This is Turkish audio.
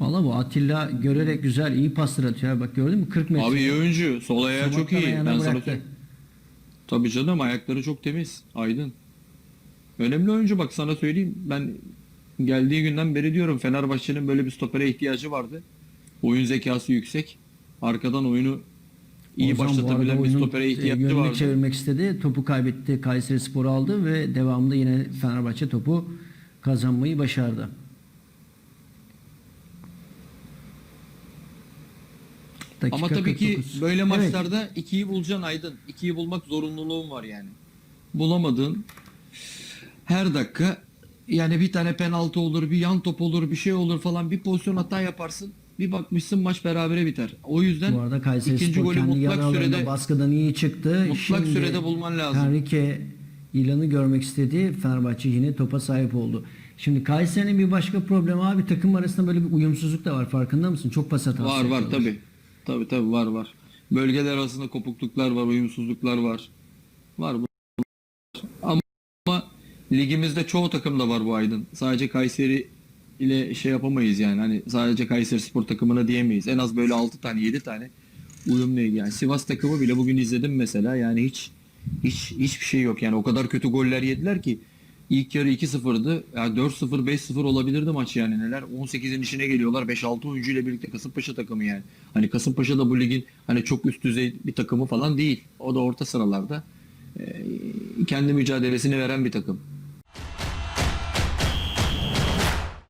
Valla bu Atilla görerek güzel iyi paslar atıyor. Bak gördün mü 40 metre. Abi iyi oyuncu. Sol ayağı çok Sabahtan iyi. ayağına Ben sana söyleyeyim. Tabii canım ayakları çok temiz. Aydın. Önemli oyuncu bak sana söyleyeyim. Ben geldiği günden beri diyorum Fenerbahçe'nin böyle bir stopere ihtiyacı vardı. Oyun zekası yüksek. Arkadan oyunu iyi Ozan başlatabilen bir stopere e, ihtiyacı yönünü vardı. çevirmek istedi. Topu kaybetti. Kayseri Spor aldı ve devamında yine Fenerbahçe topu kazanmayı başardı. Dakika Ama tabii ki 49. böyle Evet. maçlarda ikiyi bulacaksın Aydın. İkiyi bulmak zorunluluğun var yani. Bulamadığın her dakika yani bir tane penaltı olur, bir yan top olur, bir şey olur falan bir pozisyon hata yaparsın. Bir bakmışsın maç berabere biter. O yüzden Bu arada Kayseri ikinci Spor golü mutlak sürede baskıdan iyi çıktı. mutlak sürede bulman lazım. Henrique ilanı görmek istedi. Fenerbahçe yine topa sahip oldu. Şimdi Kayseri'nin bir başka problemi abi takım arasında böyle bir uyumsuzluk da var. Farkında mısın? Çok pas hatası Var var yapıyorlar. Tabi. Tabi var var. Bölgeler arasında kopukluklar var, uyumsuzluklar var. Var bu. Ama ligimizde çoğu takımda var bu Aydın. Sadece Kayseri ile şey yapamayız yani. Hani sadece Kayseri Spor takımına diyemeyiz. En az böyle 6 tane 7 tane uyumlu yani. Sivas takımı bile bugün izledim mesela. Yani hiç hiç hiçbir şey yok yani. O kadar kötü goller yediler ki ilk yarı 2-0'dı. Yani 4-0 5-0 olabilirdi maç yani neler. 18'in içine geliyorlar 5-6 oyuncu ile birlikte Kasımpaşa takımı yani. Hani Kasımpaşa da bu ligin hani çok üst düzey bir takımı falan değil. O da orta sıralarda. Ee, kendi mücadelesini veren bir takım.